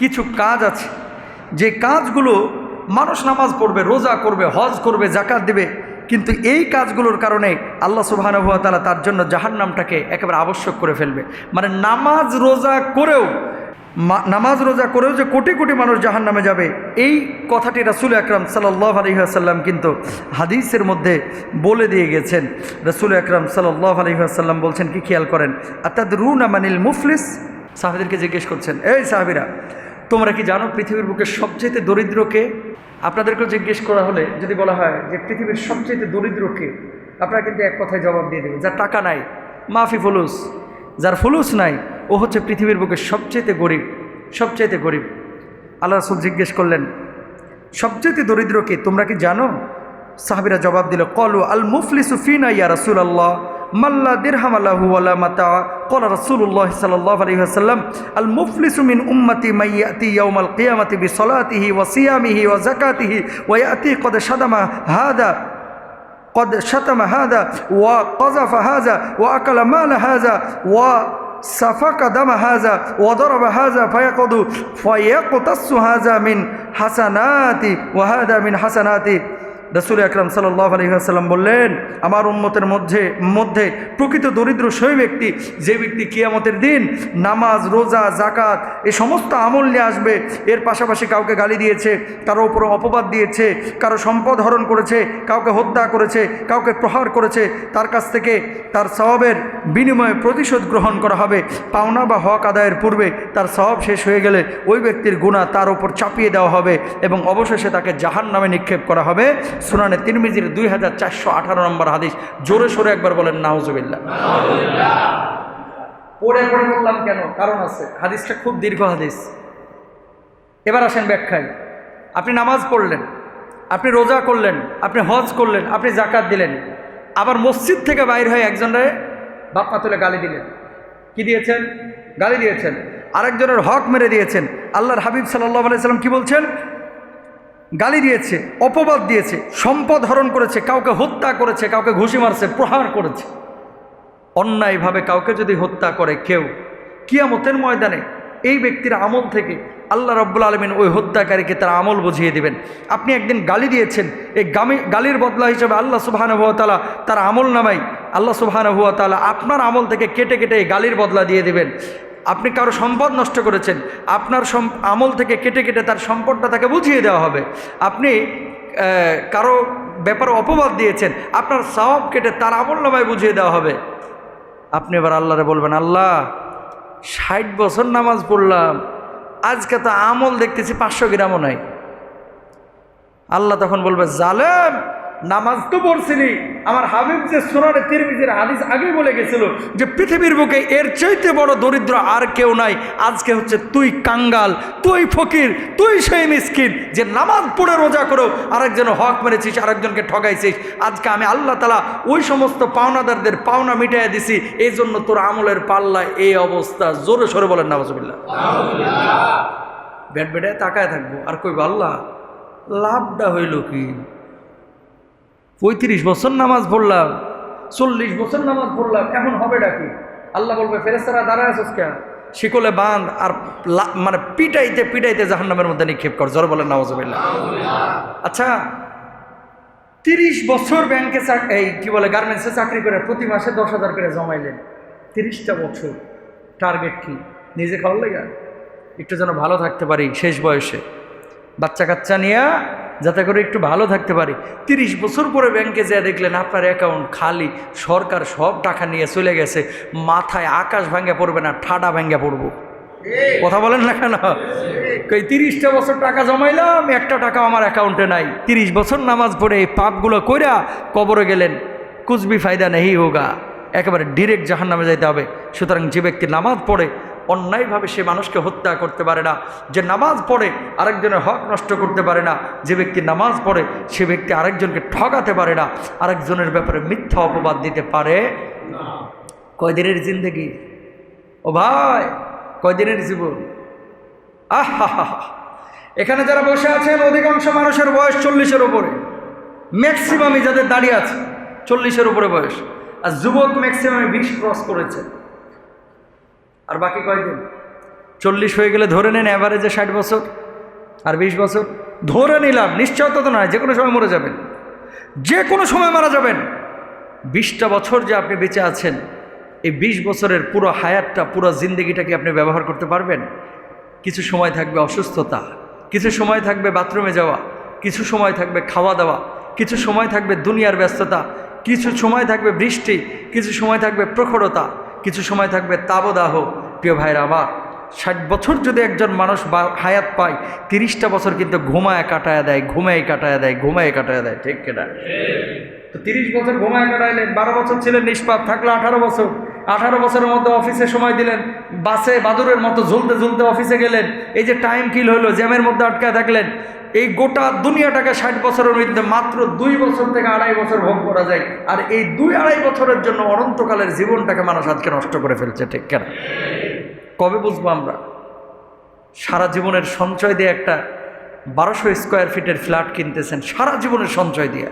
কিছু কাজ আছে। যে কাজগুলো মানুষ নামাজ পড়বে, রোজা করবে, হজ করবে জাকাত দেবে, কিন্তু এই কাজগুলোর কারণে আল্লাহ সুবাহানুয়া তালা তার জন্য জাহান্নামটাকে একেবারে আবশ্যক করে ফেলবে। মানে নামাজ রোজা করেও নামাজ রোজা করেও যে কোটি কোটি মানুষ জাহান নামে যাবে, এই কথাটি রাসুল আকরাম সাল্লাহ আলহিহাসাল্লাম কিন্তু হাদিসের মধ্যে বলে দিয়ে গেছেন। রসুল আকরাম সাল্লাহ আলহিহাসাল্লাম বলছেন, কি খেয়াল করেন? আতাদ রুনা মানিল মুফলিস? সাহাবিদেরকে জিজ্ঞেস করছেন, এই সাহাবিরা তোমরা কি জানো পৃথিবীর বুকে সবচেয়ে দরিদ্রকে? আপনাদেরকেও জিজ্ঞেস করা হলে যদি বলা হয় যে পৃথিবীর সবচেয়ে দরিদ্রকে, আপনারা কিন্তু এক কথায় জবাব দিয়ে দেবেন, যার টাকা নাই, মাফি ফুলুস। যার ফুলুস নাই, ও হচ্ছে পৃথিবীর বুকে সবচেয়ে গরিব সবচেয়ে গরিব। আল্লাহ রসুল জিজ্ঞেস করলেন সবচেয়ে দরিদ্র কে তোমরা কি জানো? সাহাবিরা জবাব দিল, কলু আল মুফলিসু ফিনা ইয়া রাসুল আল্লাহ মাল্লা দিরহাম আল্লাহু ওয়ালা মাতা قال رسول الله صلى الله عليه وسلم المفلس من أمتي من يأتي يوم القيامة بصلاته وصيامه وزكاته ويأتي قد شدم هذا قد شتم هذا وقذف هذا وأكل مال هذا وسفك دم هذا وضرب هذا فيقض فيقتص هذا من حسناتي وهذا من حسناتي রসুল আকরাম সাল্লাহ আলহিহাসাল্লাম বললেন, আমার উম্মতের মধ্যে মধ্যে প্রকৃত দরিদ্র সেই ব্যক্তি, যে ব্যক্তি কিয়ামতের দিন নামাজ, রোজা জাকাত এই সমস্ত আমল নিয়ে আসবে। এর পাশাপাশি কাউকে গালি দিয়েছে, কারও উপরে অপবাদ দিয়েছে, কারও সম্পদ হরণ করেছে, কাউকে হত্যা করেছে, কাউকে প্রহার করেছে, তার কাছ থেকে তার স্বভাবের বিনিময়ে প্রতিশোধ গ্রহণ করা হবে। পাওনা বা হক আদায়ের পূর্বে তার স্বভাব শেষ হয়ে গেলে ওই ব্যক্তির গুণা তার উপর চাপিয়ে দেওয়া হবে এবং অবশেষে তাকে জাহান নামে নিক্ষেপ করা হবে। সুনানে তিরমিজির দুই হাজার চারশো আঠারো নম্বর হাদিস। জোরে সোরে একবার বলেন নাহজবিল্লা পড়ে পড়ে বললাম কেন? কারণ আছে। হাদিসটা খুব দীর্ঘ হাদিস। এবার আসেন ব্যাখ্যায়। আপনি নামাজ পড়লেন, আপনি রোজা করলেন, আপনি হজ করলেন, আপনি জাকাত দিলেন। আবার মসজিদ থেকে বাইর হয়ে একজনের বাপ্পা তুলে গালি দিলেন। কি দিয়েছেন? গালি দিয়েছেন। আরেকজনের হক মেরে দিয়েছেন। আল্লাহর হাবিব সাল্লাহ আলাইসাল্লাম কি বলছেন? গালি দিয়েছে, অপবাদ দিয়েছে, সম্পদ হরণ করেছে, কাউকে হত্যা করেছে, কাউকে ঘুষি মারছে, প্রহার করেছে। অন্যায়ভাবে কাউকে যদি হত্যা করে কেউ, কিয়ামতের ময়দানে এই ব্যক্তির আমল থেকে আল্লাহ রব্বুল আলমিন ওই হত্যাকারীকে তার আমল বুঝিয়ে দিবেন। আপনি একদিন গালি দিয়েছেন, এই গামি, গালির বদলা হিসেবে আল্লাহ সুবাহানুভতালা তার আমল নামাই আল্লাহ সুবাহানুভতালা আপনার আমল থেকে কেটে কেটে এই গালির বদলা দিয়ে দিবেন। আপনি কারও সম্পদ নষ্ট করেছেন, আপনার আমল থেকে কেটে কেটে তার সম্পদটা তাকে বুঝিয়ে দেওয়া হবে। আপনি কারও ব্যাপারে অপবাদ দিয়েছেন, আপনার সওয়াব কেটে তার আমল নামায় বুঝিয়ে দেওয়া হবে। আপনি এবার আল্লাহরে বলবেন, আল্লাহ, ষাট বছর নামাজ পড়লাম, আজকে তো আমল দেখতেছি পাঁচশো গ্রামও নাই। আল্লাহ তখন বলবে, জালেম, নামাজ তো পড়ছিলি। আমার হাবিব যে সোনারে তিরমিজের হাদিস আগেই বলে গেছিল যে পৃথিবীর বুকে এর চাইতে বড় দরিদ্র আর কেউ নাই। আজকে হচ্ছে তুই কাঙ্গাল তুই ফকির তুই সেই মিসকিন যে নামাজ পড়ে রোজা করো আরেকজন হক মেরেছিস আরেকজনকে ঠগাইছিস। আজকে আমি আল্লাহ তালা ওই সমস্ত পাওনাদারদের পাওনা মিটাইয়া দিছি। এই জন্য তোর আমলের পাল্লায় এই অবস্থা। জোরে সরে বলেন নামাজবিল্লা ব্যাট বেটায় তাকায় থাকব। আর কইব আল্লাহ লাভটা হইল কি? পঁয়ত্রিশ বছর নামাজ পড়লাম, চল্লিশ বছর নামাজ পড়লাম, এখন হবে ডাকি আল্লাহ বলবে ফেরেস্তারা দাঁড়ায় আছিস কেন শিকলে বাঁধ আর মানে পিটাইতে পিটাইতে জাহান্নামের মধ্যে নিক্ষেপ কর, জোর বলেন নওয়াজবিল্লা আচ্ছা তিরিশ বছর ব্যাংকে এই কি বলে, গার্মেন্টসে চাকরি করে, প্রতি মাসে দশ হাজার করে জমাইলেন। তিরিশটা বছর, টার্গেট কি? নিজে খাওয়ার লেগে? একটু যেন ভালো থাকতে পারি, শেষ বয়সে। বাচ্চা কাচ্চা নিয়ে যাতে করে একটু ভালো থাকতে পারি। তিরিশ বছর পরে ব্যাংকে যেয়ে দেখলেন আপনার অ্যাকাউন্ট খালি, সরকার সব টাকা নিয়ে চলে গেছে। মাথায় আকাশ ভাঙ্গা পড়বে না, ঠাডা ভাঙ্গা পড়ব। কথা বলেন না কেন? এই তিরিশটা বছর টাকা জমাইলাম, একটা টাকা আমার অ্যাকাউন্টে নাই। তিরিশ বছর নামাজ পড়ে এই পাপগুলো কইরা কবরে গেলেন। কুচবি ফায়দা নেই হোগা। একেবারে ডিরেক্ট জাহান নামে যাইতে হবে। সুতরাং যে ব্যক্তি নামাজ পড়ে অন্যায়ভাবে সে মানুষকে হত্যা করতে পারে না, যে নামাজ পড়ে আরেকজনের হক নষ্ট করতে পারে না, যে ব্যক্তি নামাজ পড়ে সে ব্যক্তি আরেকজনকে ঠকাতে পারে না, আরেকজনের ব্যাপারে মিথ্যা অপবাদ দিতে পারে। কয়দিনের জিন্দগি? ও ভাই, কয়দিনের জীবন? আহা এখানে যারা বসে আছেন, অধিকাংশ মানুষের বয়স চল্লিশের উপরে। ম্যাক্সিমামই যাদের দাঁড়িয়ে আছে, চল্লিশের উপরে বয়স। আর যুবক ম্যাক্সিমামে বিশ ক্রস করেছে। আর বাকি কয়দিন? চল্লিশ হয়ে গেলে ধরে নেন অ্যাভারেজে ষাট বছর আর বিশ বছর। ধরে নিলাম নিশ্চয়তা তো নয় যে কোনো সময় মরে যাবেন। যে কোনো সময় মারা যাবেন। বিশটা বছর যে আপনি বেঁচে আছেন, এই বিশ বছরের পুরো হায়াতটা, পুরো জিন্দগিটাকে আপনি ব্যবহার করতে পারবেন। কিছু সময় থাকবে অসুস্থতা, কিছু সময় থাকবে বাথরুমে যাওয়া, কিছু সময় থাকবে খাওয়া দাওয়া, কিছু সময় থাকবে দুনিয়ার ব্যস্ততা, কিছু সময় থাকবে বৃষ্টি, কিছু সময় থাকবে প্রখরতা কিছু সময় থাকবে, তাবদাহ। প্রিয় ভাইরা আমার ষাট বছর যদি একজন মানুষ বা হায়াত পায়, তিরিশটা বছর কিন্তু ঘুমায় কাটায় দেয় ঘুমায় কাটায় দেয় ঘুমায় কাটায় দেয়, ঠিক কেটা তো তিরিশ বছর ঘুমায় কাটাইলেন, বারো বছর ছিলেন, নিষ্পাপ, থাকলে আঠারো বছর। আঠারো বছরের মধ্যে অফিসে সময় দিলেন, বাসে বাদুরের মতো ঝুলতে ঝুলতে অফিসে গেলেন, এই যে টাইম কিল হলো, জ্যামের মধ্যে আটকায় থাকলেন, এই গোটা দুনিয়াটাকে ষাট বছরের মধ্যে মাত্র দুই বছর থেকে আড়াই বছর ভোগ করা যায়, আর এই দুই আড়াই বছরের জন্য অনন্তকালের জীবনটাকে মানুষ আজকে নষ্ট করে ফেলছে, ঠিক কেন? কবে বুঝব আমরা? সারা জীবনের সঞ্চয় দিয়ে একটা বারোশো স্কোয়ার ফিটের ফ্ল্যাট কিনতেছেন, সারা জীবনের সঞ্চয় দিয়ে।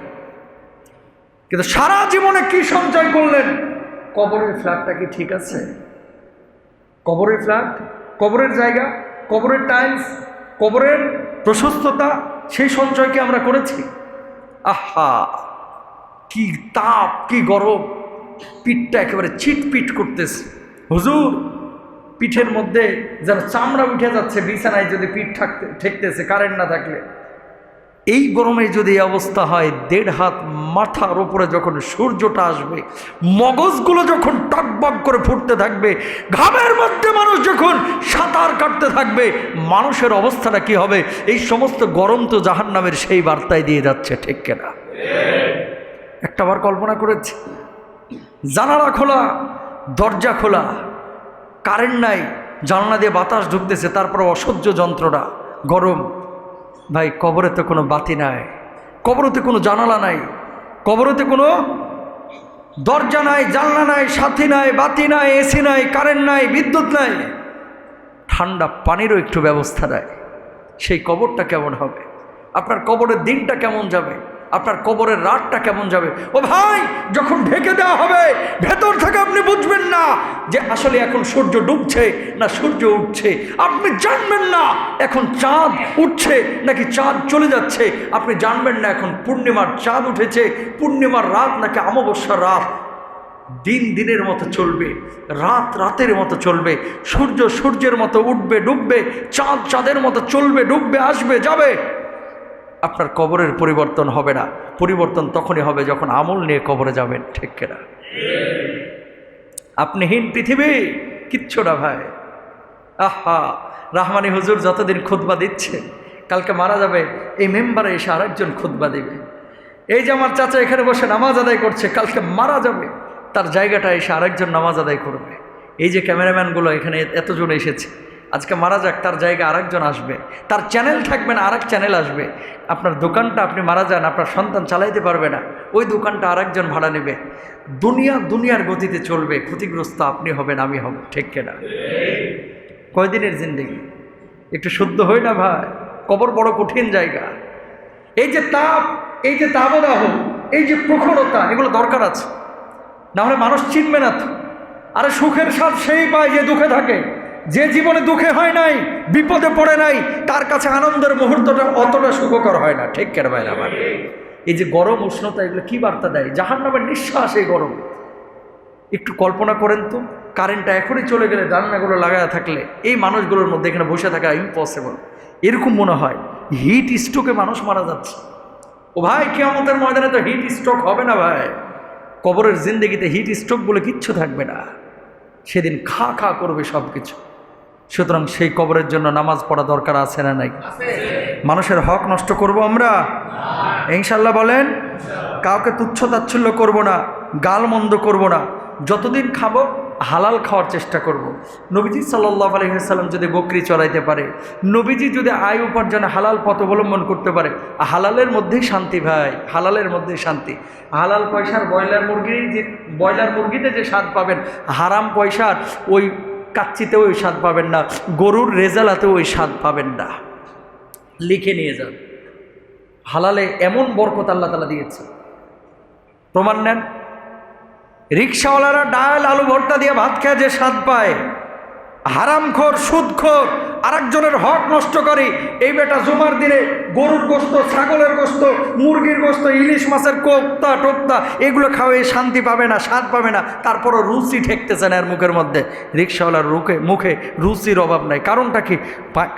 কিন্তু সারা জীবনে কি সঞ্চয় করলেন? কবরের ফ্ল্যাটটা কি ঠিক আছে? কবরের ফ্ল্যাট কবরের জায়গা, কবরের টাইলস কবরের প্রশস্ততা, সেই সঞ্চয়কে আমরা করেছি। আহা! কি তাপ, কি গরম। পিঠটা একেবারে চিটপিট করতেছে। হুজুর, পিঠের মধ্যে যেন চামড়া উঠে যাচ্ছে, বিছানায় যদি পিঠ থাকতে, ঠেকতেছে কারেন্ট না থাকলে। এই গরমে যদি অবস্থা হয়, দেড় হাত মাথার ওপরে যখন সূর্যটা আসবে, মগজগুলো যখন টকবক করে ফুটতে থাকবে, ঘামের মধ্যে মানুষ যখন সাঁতার কাটতে থাকবে, মানুষের অবস্থাটা কি হবে? এই সমস্ত গরম তো জাহান নামের সেই বার্তায় দিয়ে যাচ্ছে, ঠিক কেনা? একটাবার কল্পনা করেছি। জানালা খোলা, দরজা খোলা, কারেন্ট নাই, জানলা দিয়ে বাতাস ঢুকতেছে, তারপর অসহ্য যন্ত্রণা, গরম। ভাই, কবরে তো কোনো বাতি নাই কবরতে কোনো জানালা নাই। কবরতে কোনো দরজা নাই, জানলা নাই, সাথী নাই, বাতি নাই এসি নাই, কারেন্ট নাই, বিদ্যুৎ নাই, ঠান্ডা পানিরও একটু ব্যবস্থা নাই। সেই কবরটা কেমন হবে? আপনার কবরের দিনটা কেমন যাবে? আপনার কবরের রাতটা কেমন যাবে? ও ভাই, যখন ঢেকে দেওয়া হবে, ভেতর থেকে আপনি বুঝবেন না যে আসলে এখন সূর্য ডুবছে না সূর্য উঠছে। আপনি জানবেন না এখন চাঁদ উঠছে নাকি চাঁদ চলে যাচ্ছে। আপনি জানবেন না এখন পূর্ণিমার চাঁদ উঠেছে, পূর্ণিমার রাত নাকি অমাবস্যার রাত। দিন দিনের মতো চলবে, রাত রাতের মতো চলবে, সূর্য সূর্যের মতো উঠবে, ডুববে, চাঁদ চাঁদের মতো চলবে, ডুববে, আসবে, যাবে। আপনার কবরের পরিবর্তন হবে না। পরিবর্তন তখনই হবে যখন আমল নিয়ে কবরে যাবেন, ঠিক কেনা? আপনি হীন পৃথিবী, কিচ্ছু না ভাই। আহা, রাহমানি হুজুর যতদিন খুতবা দিচ্ছে, কালকে মারা যাবে, এই মেম্বারে এসে আরেকজন খুতবা দিবে। এই যে আমার চাচা এখানে বসে নামাজ আদায় করছে, কালকে মারা যাবে, তার জায়গাটা এসে আরেকজন নামাজ আদায় করবে। এই যে ক্যামেরাম্যানগুলো এখানে এতজন এসেছে আজকে মারা যাক, তার জায়গায় আরেকজন আসবে। তার চ্যানেল থাকবে না, আরেক চ্যানেল আসবে। আপনার দোকানটা আপনি মারা যান, আপনার সন্তান চালাইতে পারবে না। ওই দোকানটা আরেকজন ভাড়া নেবে। দুনিয়া, দুনিয়ার গতিতে চলবে, ক্ষতিগ্রস্ত আপনি হবেন, আমি হব, ঠিক কেনা? কয়দিনের জিন্দগি? একটু শুদ্ধ হই না ভাই, কবর বড় কঠিন জায়গা। এই যে তাপ, এই যে তাবদাহ এই যে প্রখরতা, এগুলো দরকার আছে। না হলে মানুষ চিনবে না তো। আরে সুখের স্বাদ সেই পায় যে দুঃখে থাকে। যে জীবনে দুঃখে হয় নাই, বিপদে পড়ে নাই, তার কাছে আনন্দের মুহূর্তটা অতটা সুখকর হয় না। ঠিক কেন ভাই আমার? এই যে গরম উষ্ণতা, এগুলো কি বার্তা দেয়? জাহান নামের নিঃশ্বাস এই গরম। একটু কল্পনা করেন তো, কারেন্টটা এখনই চলে গেলে জানলাগুলো লাগায় থাকলে এই মানুষগুলোর মধ্যে এখানে বসে থাকা ইম্পসিবল এরকম মনে হয় হিট স্ট্রোকে মানুষ মারা যাচ্ছে। ও ভাই কে আমাদের ময়দানে তো হিট স্ট্রোক হবে না ভাই। কবরের জিন্দগিতে হিট স্ট্রোক বলে কিচ্ছু থাকবে না। সেদিন খা খা করবে সব কিছু সুতরাং সেই কবরের জন্য নামাজ পড়া দরকার আছে না নাই? মানুষের হক নষ্ট করব আমরা? ইনশাল্লাহ বলেন, কাউকে তুচ্ছ তাচ্ছল্য করব না, গাল মন্দ করব না। যতদিন খাব, হালাল খাওয়ার চেষ্টা করব। নবীজি সাল্লাহ আলহিহাল্লাম যদি বকরি চড়াইতে পারে, নবীজি যদি আয় উপার্জনে হালাল পথ অবলম্বন করতে পারে, হালালের মধ্যেই শান্তি ভাই, হালালের মধ্যেই শান্তি। হালাল পয়সার ব্রয়লার মুরগি, যে ব্রয়লার মুরগিতে যে স্বাদ পাবেন, হারাম পয়সার ওই কাচ্চিতেও ওই স্বাদ পাবেন না, গরুর রেজালাতেও ওই স্বাদ পাবেন না। লিখে নিয়ে যান। হালালে এমন বরকত আল্লাহ তালা দিয়েছে প্রমাণ নেন, রিক্সাওয়ালারা ডাল, আলু ভর্তা দিয়ে ভাত খেয়ে যে স্বাদ পায়, হারামখোর, সুদখোর আরেকজনের হক নষ্ট করে। এই বেটা জুমার দিনে গরুর গোস্ত, ছাগলের গোস্ত, মুরগির গোস্ত, ইলিশ মাছের কোপ্তা, টোপ্তা, এগুলো খাওয়াই শান্তি পাবে না, স্বাদ পাবে না। তারপরও রুচি ঠেকতেছে না এর মুখের মধ্যে। রিক্সাওয়ালার রুখে, মুখে রুচির অভাব নাই। কারণটা কি?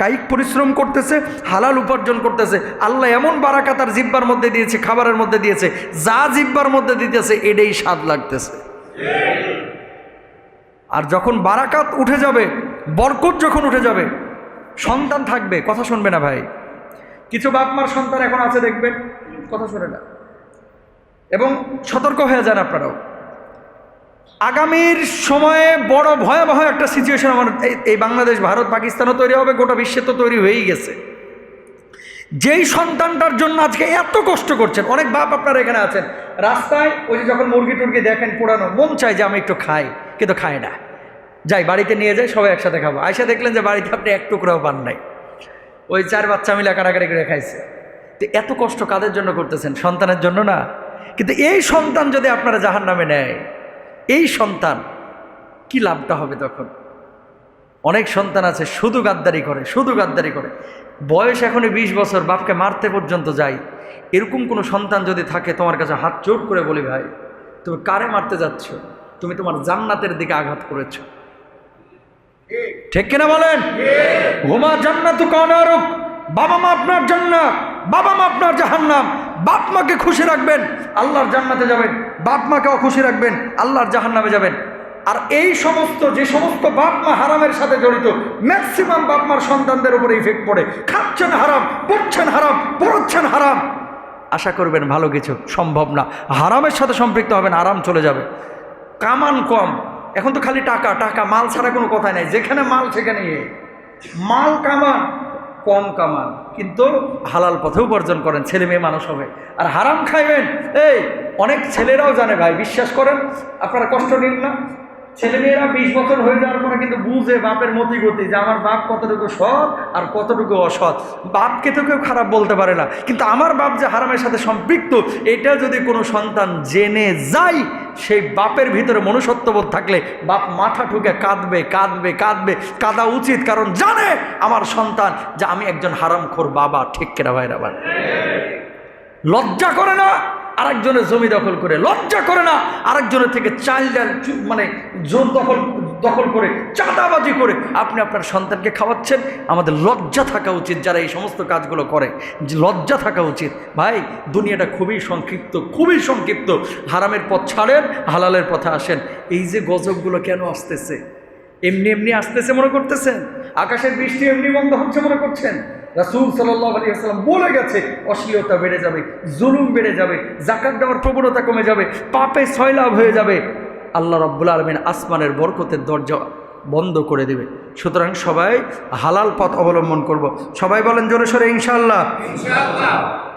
কায়িক পরিশ্রম করতেছে, হালাল উপার্জন করতেছে। আল্লাহ এমন বারাকা তার জিব্বার মধ্যে দিয়েছে, খাবারের মধ্যে দিয়েছে, যা জিব্বার মধ্যে দিতেছে, এটাই স্বাদ লাগতেছে। আর যখন বারাকাত উঠে যাবে, বরকত যখন উঠে যাবে সন্তান থাকবে, কথা শুনবে না ভাই। কিছু বাপ মার সন্তান এখন আছে দেখবেন, কথা শুনে না। এবং সতর্ক হয়ে যান আপনারাও। আগামীর সময়ে বড় ভয়াবহ একটা সিচুয়েশন আমার এই- বাংলাদেশ, ভারত, পাকিস্তানও তৈরি হবে, গোটা বিশ্বে তো তৈরি হয়েই গেছে। যেই সন্তানটার জন্য আজকে এত কষ্ট করছেন, অনেক বাপ আপনারা এখানে আছেন। রাস্তায় ওই যে যখন মুরগি টুরগি দেখেন পোড়ানো, মন চায় যে আমি একটু খাই, কিন্তু খায় না। যাই, বাড়িতে নিয়ে যাই, সবাই একসাথে খাব। আয়সা দেখলেন যে বাড়িতে আপনি এক টুকরাও পান নাই। ওই চার বাচ্চা মিলে কাটাকাটি করে খাইছে। তো এত কষ্ট কাদের জন্য করতেছেন? সন্তানের জন্য না। কিন্তু এই সন্তান যদি আপনারা জাহান নামে নেয়, এই সন্তান কি লাভটা হবে তখন? অনেক সন্তান আছে, শুধু গাদ্দারি করে, শুধু গাদ্দারি করে। বয়স এখনই বিশ বছর, বাপকে মারতে পর্যন্ত যায় এরকম কোনো সন্তান যদি থাকে, তোমার কাছে হাত চোট করে বলি ভাই, তুমি কারে মারতে যাচ্ছ? তুমি তোমার জান্নাতের দিকে আঘাত করেছ। ঠিক কিনা বলেন? হুমা জান্নাতু কানারুক। বাবা মা আপনার জান্নাত বাবা মা আপনার জাহান্নাম। বাপ মাকে খুশি রাখবেন, আল্লাহর জান্নাতে যাবেন। বাপ মাকেও খুশি রাখবেন, আল্লাহর জাহান্নামে যাবেন। আর এই সমস্ত, যে সমস্ত বাপ মা হারামের সাথে জড়িত ম্যাক্সিমাম বাপ মার সন্তানদের উপরে ইফেক্ট পড়ে। খাচ্ছেন হারাম, পড়ছেন হারাম পড়ছেন হারাম। আশা করবেন ভালো কিছু, সম্ভব না। হারামের সাথে সম্পৃক্ত হবেন, আরাম চলে যাবে। কামান কম। এখন তো খালি টাকা টাকা, মাল ছাড়া কোনো কথাই নাই। যেখানে মাল, সেখানে ইয়ে। মাল কামান, কম কামান। কিন্তু হালাল পথে উপার্জন করেন, ছেলে মেয়ে মানুষ হবে। আর হারাম খাইবেন, এই, অনেক ছেলেরাও জানে ভাই, বিশ্বাস করেন, আপনারা কষ্ট নিন না। ছেলে মেয়েরা বিশ বছর হয়ে যাওয়ার পরে কিন্তু বুঝে বাপের মতি গতি যে আমার বাপ কতটুকু সৎ আর কতটুকু অসৎ। বাপকে তো কেউ খারাপ বলতে পারে না। কিন্তু আমার বাপ যে হারামের সাথে সম্পৃক্ত, এটা যদি কোনো সন্তান জেনে যায়, সেই বাপের ভিতরে মনুষ্যত্ববোধ থাকলে বাপ মাথা ঠুকে কাঁদবে কাঁদবে কাঁদবে। কাঁদা উচিত, কারণ জানে আমার সন্তান যে আমি একজন হারামখোর বাবা। ঠিক কেনা ভাইরা ভাই লজ্জা করে না? আরেকজনের জমি দখল করে। লজ্জা করে না আরেকজনের থেকে চাল ডাল মানে জোর দখল দখল করে, চাঁদাবাজি করে আপনি আপনার সন্তানকে খাওয়াচ্ছেন। আমাদের লজ্জা থাকা উচিত যারা এই সমস্ত কাজগুলো করে। লজ্জা থাকা উচিত। ভাই, দুনিয়াটা খুবই সংক্ষিপ্ত খুবই সংক্ষিপ্ত। হারামের পথ ছাড়েন, হালালের পথে আসেন। এই যে গজবগুলো কেন আসতেছে? এমনি এমনি আসতেছে মনে করতেছেন? আকাশের বৃষ্টি এমনি বন্ধ হচ্ছে মনে করছেন? রাসুল সাল্লাহ আলী বলে গেছে, অশ্লীলতা বেড়ে যাবে, জুলুম বেড়ে যাবে জাকাত দেওয়ার প্রবণতা কমে যাবে, পাপে সয়লাভ হয়ে যাবে। আল্লাহ রব্বুল আলমিন আসমানের বরকতের দরজা বন্ধ করে দেবে। সুতরাং সবাই হালাল পথ অবলম্বন করব। সবাই বলেন জোরে সরে ইনশাল্লাহ